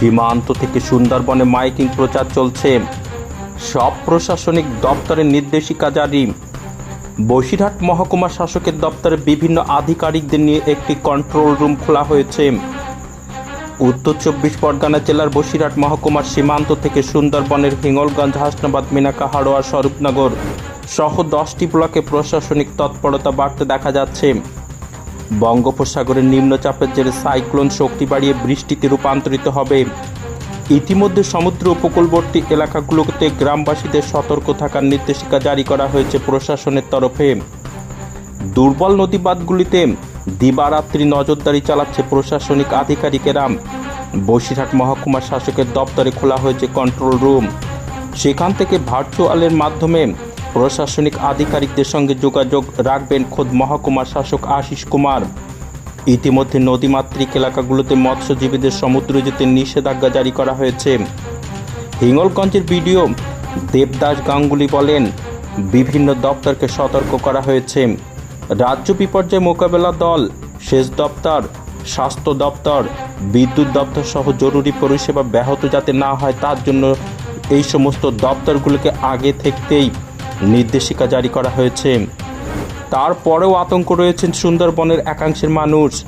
সীমান্ত থেকে সুন্দরবনে মাইকিং প্রচার চলছে। সব প্রশাসনিক দপ্তরের নির্দেশিকা জারি। বসিরহাট মহকুমা শাসকের দপ্তরে বিভিন্ন আধিকারিকদের নিয়ে একটি কন্ট্রোল রুম খোলা হয়েছে। উত্তর চব্বিশ পরগনা জেলার বসিরহাট মহকুমার সীমান্ত থেকে সুন্দরবনের হিঙ্গলগঞ্জ, হাসনাবাদ, মিনাকা, হাড়োয়া, স্বরূপনগর সহ দশটি ব্লকে প্রশাসনিক তৎপরতা বাড়তে দেখা যাচ্ছে। বঙ্গোপসাগরের নিম্নচাপের জেরে সাইক্লোন শক্তি বাড়িয়ে বৃষ্টিতে রূপান্তরিত হবে। ইতিমধ্যে সমুদ্র উপকূলবর্তী এলাকাগুলোতে গ্রামবাসীদের সতর্ক থাকার নির্দেশিকা জারি করা হয়েছে প্রশাসনের তরফে। দুর্বল নদীবাঁধগুলিতে দিবারাত্রি নজরদারি চালাচ্ছে প্রশাসনিক আধিকারিকেরা। বসিরহাট মহকুমা শাসকের দপ্তরে খোলা হয়েছে কন্ট্রোল রুম। সেখান থেকে ভার্চুয়ালের মাধ্যমে প্রশাসনিক আধিকারিকদের সঙ্গে যোগাযোগ রাখবেন খোদ মহকুমার শাসক আশিস কুমার। ইতিমধ্যে নদীমাতৃক এলাকাগুলোতে মৎস্যজীবীদের সমুদ্র যেতে নিষেধাজ্ঞা জারি করা হয়েছে। হিঙ্গলগঞ্জের বিডিও দেবদাস গাঙ্গুলি বলেন, বিভিন্ন দপ্তরকে সতর্ক করা হয়েছে। রাজ্য বিপর্যয় মোকাবেলা দল, সেচ দপ্তর, স্বাস্থ্য দপ্তর, বিদ্যুৎ দপ্তর সহ জরুরি পরিষেবা ব্যাহত যাতে না হয় তার জন্য এই সমস্ত দপ্তরগুলোকে আগে থেকেই নির্দেশিকা জারি করা হয়েছে। তারপরেও আতঙ্ক রয়েছেন সুন্দরবনের একাংশের মানুষ।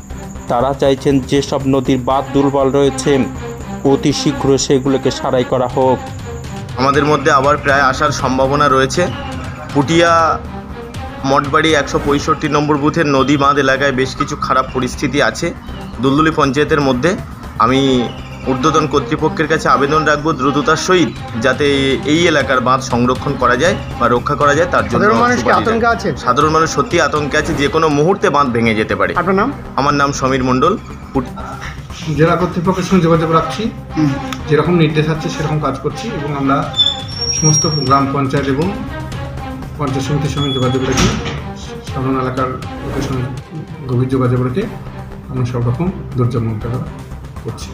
তারা চাইছেন যেসব নদীর বাঁধ দুর্বল রয়েছে, অতি শীঘ্র সেগুলোকে সারাই করা হোক। আমাদের মধ্যে আবার প্রায় আসার সম্ভাবনা রয়েছে। পুটিয়া, মঠবাড়ি একশো পঁয়ষট্টি নম্বর বুথের নদী বাঁধ এলাকায় বেশ কিছু খারাপ পরিস্থিতি আছে। দুলদুলি পঞ্চায়েতের মধ্যে। আমি ঊর্ধ্বতন কর্তৃপক্ষের কাছে আবেদন রাখব দ্রুততার সহিত যাতে এই এলাকার বাঁধ সংরক্ষণ করা যায় বা রক্ষা করা যায় তার জন্য সাধারণ মানুষ আতঙ্কে আছে সাধারণ মানুষ সত্যি আতঙ্কে আছে যে কোনো মুহূর্তে বাঁধ ভেঙে যেতে পারে। আপনার নাম? আমার নাম সমীর মণ্ডল। জেলা কর্তৃপক্ষের সঙ্গে যোগাযোগ রাখছি। যেরকম নির্দেশ আছে সেরকম কাজ করছি এবং আমরা সমস্ত গ্রাম পঞ্চায়েত এবং পঞ্চায়েত সমিতির সঙ্গে যোগাযোগ রেখে সাধারণ এলাকার লোকের সঙ্গে গভীর যোগাযোগ রেখে আমরা সব রকম দুর্যোগ মোকাবেলা করছি।